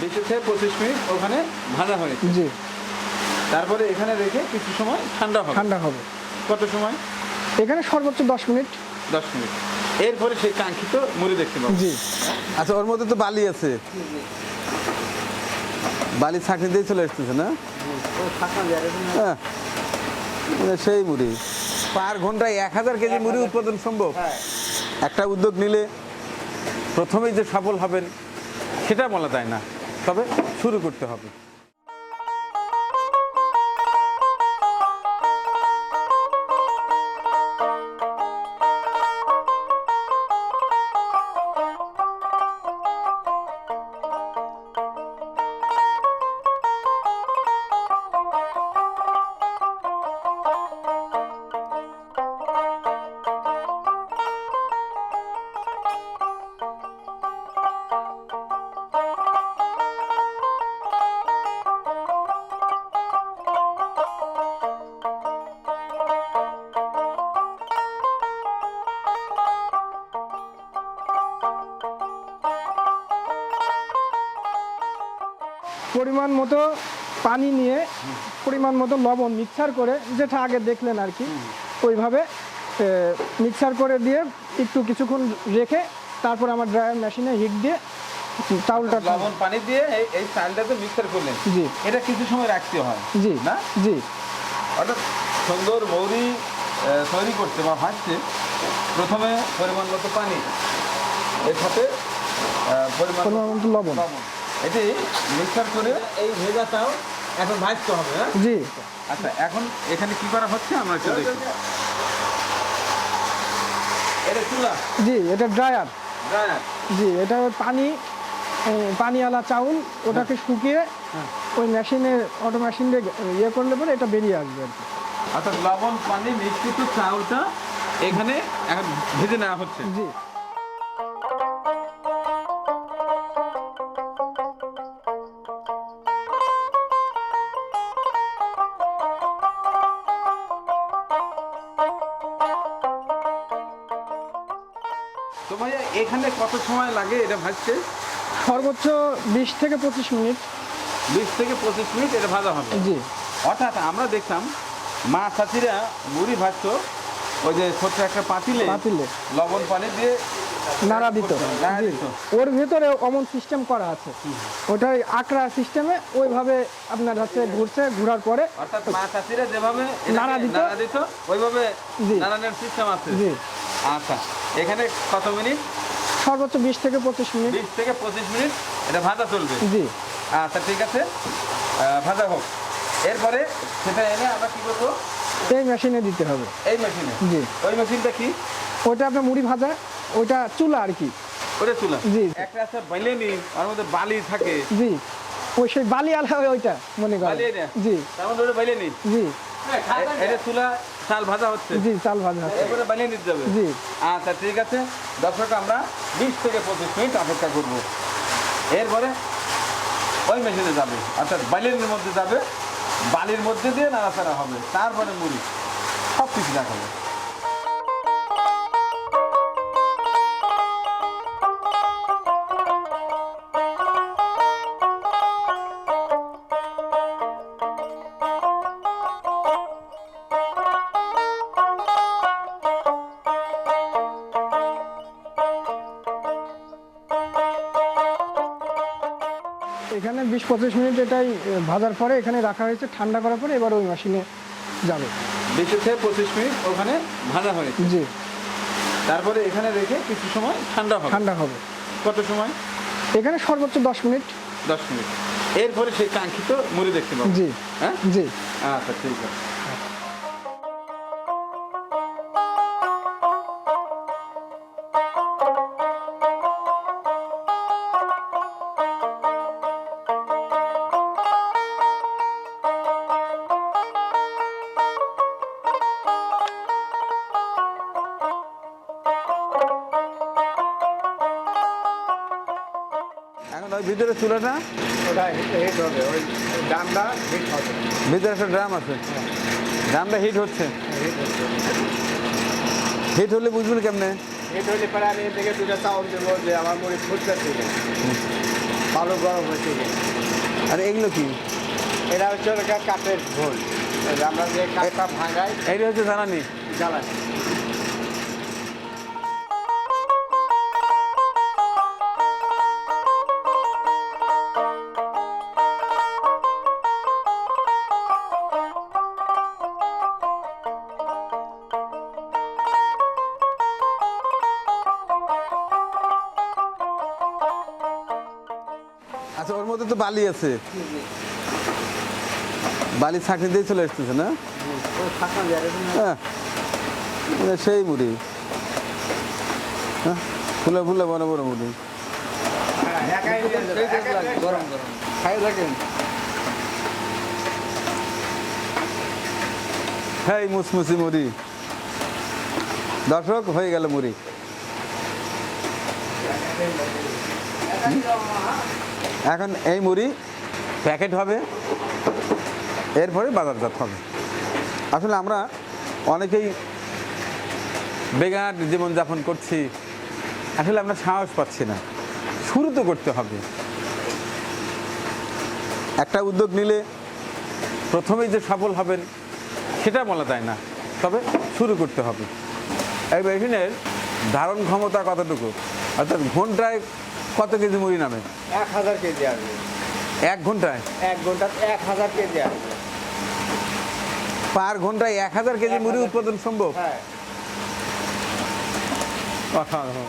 বিশ থেকে পঁচিশ মিনিট ওখানে ভাজা হয়েছে জি। তারপরে এখানে রেখে কিছু সময় ঠান্ডা হবে। ঠান্ডা হবে। কত সময়? এখানে সর্বোচ্চ দশ মিনিট। দশ মিনিট। এরপরে সেই কাঙ্ক্ষিত মুড়ি দেখতে পাবো। জি। আচ্ছা ওর মধ্যে তো বালি আছে। বালি ছাঁকনি দিয়ে চলে আসতেছে না? হ্যাঁ। মানে সেই মুড়ি। পার ঘন্টায় এক হাজার কেজি মুড়ি উৎপাদন সম্ভব? একটা উদ্যোগ নিলে প্রথমেই যে সফল হবেন সেটা বলা যায় না। তবে শুরু করতে হবে। পরিমাণ মতো পানি নিয়ে পরিমাণ মতো লবণ মিক্সার করে যেটা আগে দেখলেন আর কি ওইভাবে মিক্সার করে দিয়ে একটু কিছুক্ষণ রেখে তারপর আমার ড্রায়ার মেশিনে হিট দিয়ে চাউলটা লবণ পানি দিয়ে এই- চালটাতে মিক্সার করলেন। জি। এটা কিছু সময় রাখতে হয় জি না? জি। অর্থাৎ সুন্দর মৌরি তৈরি করতে বা ভাজতে প্রথমে পরিমাণ মতো পানি এর সাথে পরিমাণ মতো লবণ। লবণ। এটি মিক্সার করে এই ভেজাটাও এখন ভাজতে হবে হ্যাঁ? জি। আচ্ছা এখন এখানে কি করা হচ্ছে? আমরা একটু দেখি। এটা চুলা? জি এটা ড্রায়ার। ড্রায়ার। জি এটা পানি পানিওয়ালা চাউল ওটাকে শুকিয়ে ওই মেশিনে অটো মেশিন দিয়ে ইয়ে করলে পরে এটা বেরিয়ে আসবে আর কি। অর্থাৎ লবণ পানি মিশ্রিত চাউলটা এখানে এখন ভেজে নেওয়া হচ্ছে। জি। এখানে কত সময় লাগে এটা ভাজতে? সর্বোচ্চ বিশ থেকে পঁচিশ মিনিট। বিশ থেকে পঁচিশ মিনিট এটা ভাজা হবে। জি। অর্থাৎ আমরা দেখতাম মা চাচিরা মুড়ি ভাজতো ওই যে ছোট্ট একটা পাতিলে পাতিলে। লবণ পানি দিয়ে নাড়া দিত। ওর ভেতরে অমন সিস্টেম করা আছে। ওটাই আকড়া সিস্টেমে ওইভাবে আপনার হচ্ছে ঘুরছে ঘোরার পরে অর্থাৎ মা চাচিরা যেভাবে নাড়া দিত। নাড়া দিত ওইভাবে। নাড়ানোর সিস্টেম আছে। জি। আচ্ছা এখানে কত মিনিট? সর্বোচ্চ বিশ থেকে পঁচিশ মিনিট। বিশ থেকে পঁচিশ মিনিট এটা ভাজা চলবে। জি। আচ্ছা ঠিক আছে। ভাজা হোক। এরপরে সেটা এনে আমরা কি করব? এই মেশিনে দিতে হবে। এই মেশিনে জি। ওই মেশিনটা কি? ওইটা আপনার মুড়ি ভাজা ওইটা চুলা আর কি। ওটা চুলা। জি। একটা আছে বাইলেনি ওর মধ্যে বালি থাকে। জি। ওই সেই বালি আলা ওইটা মনে করেন। জি। তার মধ্যে ওটা বাইলেনি জি। এটা চুলা চাল ভাজা হচ্ছে। জি চাল ভাজা হচ্ছে। বানিয়ে জি। আচ্ছা ঠিক আছে। দর্শক আমরা বিশ থেকে পঁচিশ মিনিট অপেক্ষা করব। এরপরে ওই মেশিনে যাবে। অর্থাৎ বালির মধ্যে যাবে। বালির মধ্যে দিয়ে নাড়াচাড়া হবে। তারপরে মুড়ি। সব কিছু দেখাবে। এখানে পঁচিশ মিনিট এটাই ভাজার পরে এখানে রাখা হয়েছে ঠান্ডা করার পরে এবার ওই মেশিনে যাবে। বিশ থেকে পঁচিশ মিনিট ওখানে ভাজা হয়েছে। জি। তারপরে এখানে রেখে কিছু সময় ঠান্ডা হবে। ঠান্ডা হবে। কত সময়? এখানে সর্বোচ্চ দশ মিনিট। দশ মিনিট। এরপরে সেই কাঙ্ক্ষিত মুড়ি দেখতে পাবো। জি। হ্যাঁ? জি। আচ্ছা ঠিক আছে। এখন ওই ভিতরে চুলাটা ওটা হিট হবে ওই ডামটা হিট হবে। ভিতরে একটা ড্রাম আছে। ড্রামটা হিট হচ্ছে। হিট হলে বুঝবেন কেমনে? হিট হলে পরে আমি থেকে দুটা দেবো যে আমার মুড়ি ফুটতেছে ভালো গরম হয়েছে আর এগুলো কি? এটা হচ্ছে কাঠের যে আমরা যে কাঠটা ভাঙাই এইটা হচ্ছে জ্বালানি। জ্বালানি। আচ্ছা ওর মধ্যে তো বালি আছে। বালি ছাঁকনি দিয়ে চলে আসতেছে না? হ্যাঁ। সেই মুড়ি। হ্যাঁ? ফুলে ফুলে বড় বড় মুড়ি। হ্যাঁ মুসমুসি মুড়ি। দর্শক, হয়ে গেল মুড়ি? এখন এই মুড়ি প্যাকেট হবে, এরপরে বাজারজাত হবে। আসলে আমরা অনেকেই বেগার জীবনযাপন করছি, আসলে আমরা সাহস পাচ্ছি না। শুরু তো করতে হবে। একটা উদ্যোগ নিলে প্রথমেই যে সফল হবেন, সেটা বলা যায় না। তবে শুরু করতে হবে। এই মেশিনের ধারণ ক্ষমতা কতটুকু? অর্থাৎ ঘন্টায় কত কেজি মুড়ি নামে? এক হাজার কেজি আসবে। এক ঘন্টায়? এক ঘণ্টা এক হাজার কেজি আসবে। পার ঘন্টায় এক হাজার কেজি মুড়ি উৎপাদন সম্ভব? হ্যাঁ। অসাধারণ।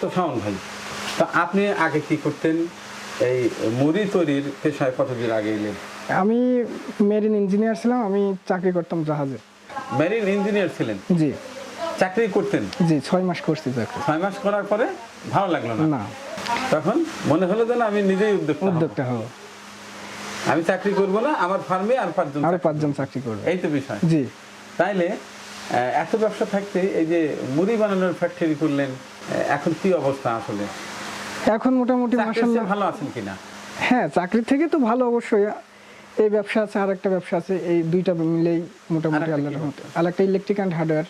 তো শাওন ভাই তো আপনি আগে কি করতেন? এই মুড়ি তৈরির পেশায় কতদিন আগে এলেন? আমি মেরিন ইঞ্জিনিয়ার ছিলাম আমি চাকরি করতাম জাহাজে। মেরিন ইঞ্জিনিয়ার ছিলেন? জি। চাকরি করতেন? জি ছয় মাস করছি চাকরি। ছয় মাস করার পরে ভালো লাগল না? না। তখন মনে হলো যে আমি নিজেই উদ্যোগ উদ্যোক্তা হব। আমি চাকরি করব না আমার ফার্মে আর পাঁচজন আরও চাকরি পাঁচজন চাকরি করবে। এই তো বিষয়। জি। তাইলে এত ব্যবসা থাকতে এই যে মুড়ি বানানোর ফ্যাক্টরি করলেন এখন কি অবস্থা আসলে? এখন মোটামুটি মাসাল্লাহ ভালো আছেন কিনা? হ্যাঁ চাকরির থেকে তো ভালো অবশ্যই। এই ব্যবসা আছে আর একটা ব্যবসা আছে এই দুইটা মিলেই মোটামুটি আল্লাহর রহমতে। আর একটা electric and hardware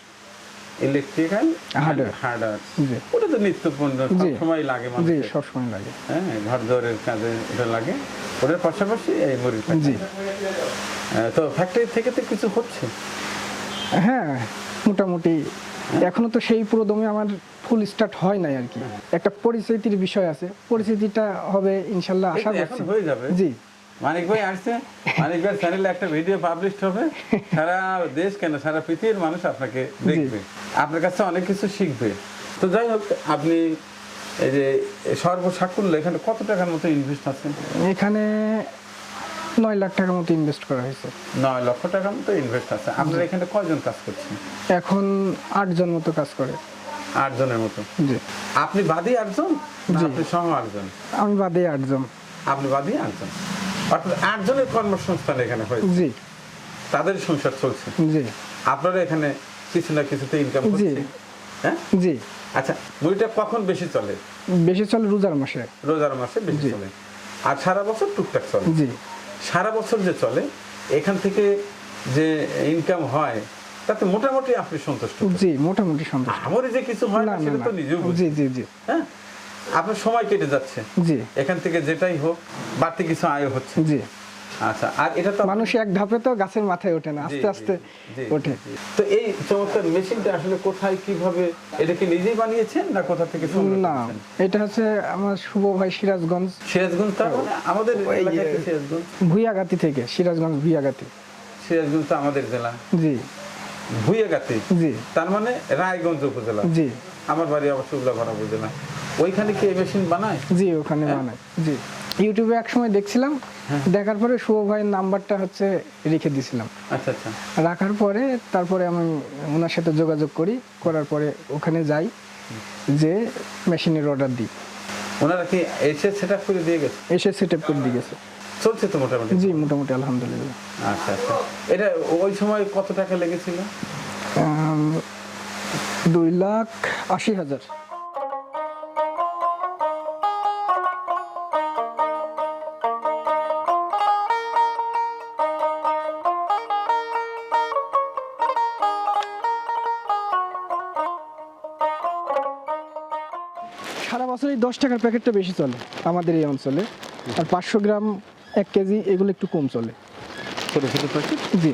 electrical. Hardware ওটা তো। সময় লাগে জি সবসময় লাগে। হ্যাঁ ঘর কাজে ওটা লাগে। ওটার পাশাপাশি এই মুড়ির জি। তো ফ্যাক্টরি থেকে তো কিছু হচ্ছে? হ্যাঁ মোটামুটি। এখনও তো সেই পুরোদমে আমার ফুল স্টার্ট হয় নাই আর কি। একটা পরিস্থিতির বিষয় আছে। পরিস্থিতিটা হবে ইনশাল্লাহ আশা করছি। হয়ে যাবে। জি। মানিক ভাই আসছে। মানিক ভাই চ্যানেলে একটা ভিডিও পাবলিশ হবে। সারা দেশ কেন? সারা পৃথিবীর মানুষ আপনাকে দেখবে। আপনার কাছে অনেক কিছু শিখবে। তো যাই হোক আপনি এই যে সর্বসাকুল্য এখানে কত টাকার মতো ইনভেস্ট আছে? এখানে নয় লাখ টাকার মতো ইনভেস্ট করা হয়েছে। নয় লক্ষ টাকার মতো ইনভেস্ট আছে। আপনারা এখানে কয়জন কাজ করছেন? এখন আটজন মতো কাজ করে। আট জনের মতো? জি। আপনি বাদী আটজন। আপনি সহ আটজন? আমি বাদে আটজন। আপনি বাদী আটজন? অর্থাৎ আটজনের কর্মসংস্থান এখানে হয়েছে। জি। তাদের সংসার চলছে। জি। আপনারা এখানে কিছু না কিছুতে ইনকাম। করছেন। হ্যাঁ? জি। আচ্ছা মুড়িটা কখন বেশি চলে? বেশি চলে রোজার মাসে। রোজার মাসে বেশি চলে। আর সারা বছর টুকটাক চলে। জি। সারা বছর যে চলে এখান থেকে যে ইনকাম হয় তাতে মোটামুটি আপনি সন্তুষ্ট। জি মোটামুটি সন্তুষ্ট। আমারই যে কিছু হয় না সেটা তো নিজেও জি জি জি। হ্যাঁ? আপনার সময় কেটে যাচ্ছে। জি। এখান থেকে যেটাই হোক বাড়তি কিছু আয় হচ্ছে। জি। আচ্ছা আর এটা তো মানুষ এক ধাপে তো গাছের মাথায় ওঠে না আস্তে আস্তে ওঠে। তো এই চমৎকার মেশিনটা আসলে কোথায় কীভাবে এটা কি নিজেই বানিয়েছেন না কোথা থেকে সংগ্রহ না এটা হচ্ছে আমার শুভ ভাই সিরাজগঞ্জ। সিরাজগঞ্জ তার মানে আমাদের সিরাজগঞ্জ? ভুইয়াগাতি থেকে সিরাজগঞ্জ ভুইয়াগাতি। সিরাজগঞ্জ তো আমাদের জেলা। জি। ভুইয়াগাতি? জি। তার মানে রায়গঞ্জ উপজেলা। জি। আমার বাড়ি অবশ্য উল্লাপাড়া উপজেলা। ওইখানে কি মেশিন বানায়? জি ওখানে হ্যাঁ? বানায়। জি। ইউটিউবে এক সময় দেখছিলাম দেখার পরে শুভ ভাইয়ের নাম্বারটা হচ্ছে রেখে দিছিলাম। আচ্ছা আচ্ছা। রাখার পরে তারপরে আমি ওনার সাথে যোগাযোগ করি করার পরে ওখানে যাই যে মেশিনের অর্ডার দিই। ওনারা কি এসে সেট করে দিয়ে গেছে? এসে সেট আপ করে দিয়ে গেছে। চলছে তো মোটামুটি? জি মোটামুটি আলহামদুলিল্লাহ। আচ্ছা আচ্ছা। এটা ওই সময় কত টাকা লেগেছিল? দুই লাখ আশি হাজার। বছরে দশ টাকার প্যাকেটটা বেশি চলে আমাদের এই অঞ্চলে। আর পাঁচশো গ্রাম এক কেজি এগুলো একটু কম চলে। ছোটো ছোটো প্যাকেট? জি।